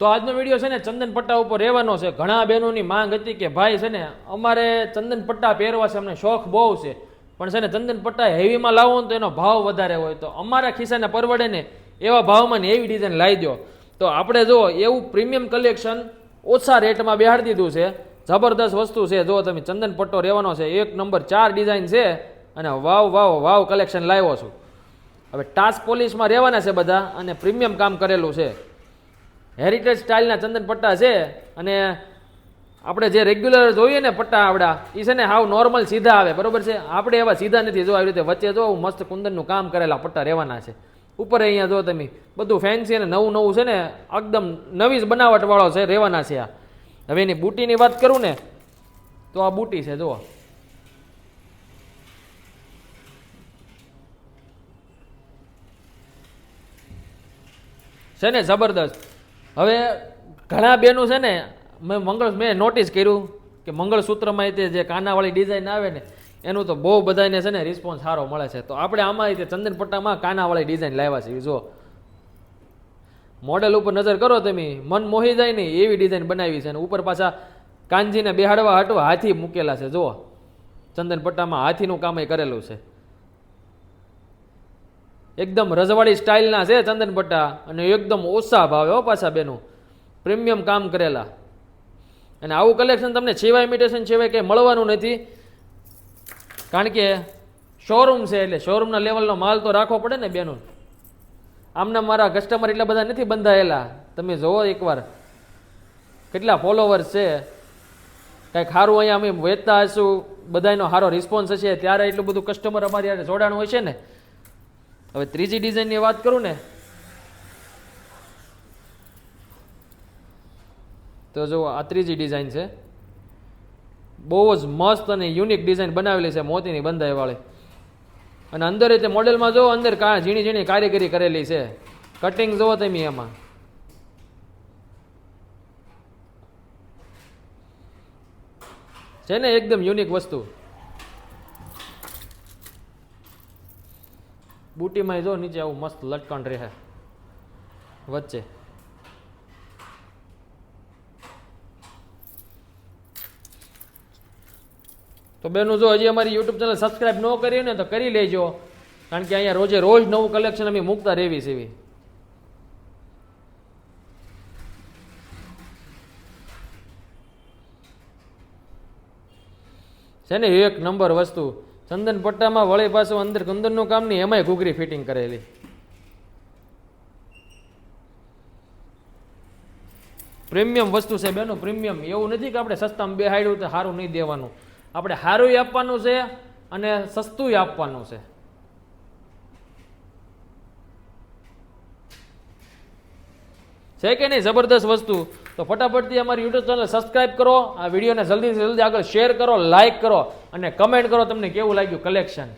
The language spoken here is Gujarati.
તો આજનો વીડિયો છે ને ચંદન પટ્ટા ઉપર રહેવાનો છે. ઘણા બહેનોની માંગ હતી કે ભાઈ છે ને, અમારે ચંદન પટ્ટા પહેરવા છે, અમને શોખ બહુ છે. પણ છે ને, ચંદન પટ્ટા હેવીમાં લાવો ને તો એનો ભાવ વધારે હોય. તો અમારા ખિસ્સાને પરવડે ને એવા ભાવમાં ને એવી ડિઝાઇન લાવી દો તો આપણે જો એવું પ્રીમિયમ કલેક્શન ઓછા રેટમાં બેહાડી દીધું છે. જબરદસ્ત વસ્તુ છે. જો તમે ચંદન પટ્ટો રહેવાનો છે, એક નંબર ચાર ડિઝાઇન છે અને વાવ વાવ વાવ કલેક્શન લાવ્યો છું. હવે ટાસ્ક પોલિશમાં રહેવાના છે બધા અને પ્રીમિયમ કામ કરેલું છે. હેરિટેજ સ્ટાઇલના ચંદન પટ્ટા છે અને આપણે જે રેગ્યુલર જોઈએ ને પટ્ટા આવડા એ છે ને હાવ નોર્મલ સીધા આવે, બરોબર છે? આપણે એવા સીધા નથી. જો આવી રીતે વચ્ચે જો મસ્ત કુંદનનું કામ કરેલા પટ્ટા રહેવાના છે. ઉપર અહીંયા જો તમે, બધું ફેન્સી અને નવું નવું છે ને, એકદમ નવી જ બનાવટવાળો છે, રહેવાના છે આ. હવે એની બુટીની વાત કરું ને, તો આ બુટી છે, જુઓ. છે ને, જબરદસ્ત. હવે ઘણા બેનું છે ને, મેં મંગળ મેં નોટિસ કર્યું કે મંગળસૂત્રમાં તે જે કાનાવાળી ડિઝાઇન આવે ને, એનું તો બહુ બધાને છે ને રિસ્પોન્સ સારો મળે છે. તો આપણે આમાં રીતે ચંદન પટ્ટામાં કાનાવાળી ડિઝાઇન લાવ્યા છે જો મોડેલ ઉપર નજર કરો તમે, મન મોહી જાય ને એવી ડિઝાઇન બનાવી છે અને ઉપર પાછા કાનજીને બેહાડવા હાટવા હાથી મૂકેલા છે. જુઓ ચંદનપટ્ટામાં હાથીનું કામ એ કરેલું છે. એકદમ રજવાડી સ્ટાઇલના છે ચંદન પટ્ટા અને એકદમ ઓછા ભાવે હો પાછા બેનું. પ્રીમિયમ કામ કરેલા. અને આવું કલેક્શન તમને છેવા ઇમિટેશન છેવાય કંઈ મળવાનું નથી. કારણ કે શોરૂમ છે એટલે શોરૂમના લેવલનો માલ તો રાખવો પડે ને બેનો. આમના મારા કસ્ટમર એટલા બધા નથી બંધાયેલા. તમે જુઓ એકવાર. કેટલા ફોલોવર્સ છે. કાંઈક સારું અહીંયા અમે વેચતા હશું. બધાનો સારો રિસ્પોન્સ હશે. ત્યારે એટલું બધું કસ્ટમર અમારી જોડાણ હોય છે ને. હવે ત્રીજી ડિઝાઇનની વાત કરું ને, તો જો આ ત્રીજી ડિઝાઇન છે. બહુ જ મસ્ત અને યુનિક ડિઝાઇન બનાવેલી છે મોતીની બંધાઈવાળી અને અંદર તે મોડેલમાં જુઓ, અંદર કા ઝીણી ઝીણી કારીગરી કરેલી છે. કટિંગ જુઓ તમે એમાં. છે ને એકદમ યુનિક વસ્તુ. બુટીમાં જો નીચે આવું મસ્ત લટકણ રહે. વચ્ચે. તો બેનું, જો હજી અમારી યુટ્યુબ ચેનલ સબસ્ક્રાઇબ ન કરી ને તો કરી લેજો. કારણ કે અહીંયા રોજે રોજ નવું કલેક્શન અમે મૂકતા રહેવી એવી છે ને એક નંબર વસ્તુ. ચંદન પટ્ટામાં વળી પાછું અંદર કંદનનું કામ નહીં, એમાંય ઘૂઘરી ફિટિંગ કરેલી. પ્રીમિયમ વસ્તુ છે બેનો, પ્રીમિયમ. એવું નથી કે આપણે સસ્તામાં બેહાડ્યું તો સારું નહીં દેવાનું. આપણે સારું આપવાનું છે અને સસ્તું આપવાનું છે. છે કે નહીં? જબરદસ્ત વસ્તુ. તો ફટાફટથી અમારી યુટ્યુબ ચેનલ સબસ્ક્રાઇબ કરો. આ વિડીયોને જલ્દીથી જલ્દી આગળ શેર કરો લાઇક કરો અને કમેન્ટ કરો તમને કેવું લાગ્યું કલેક્શન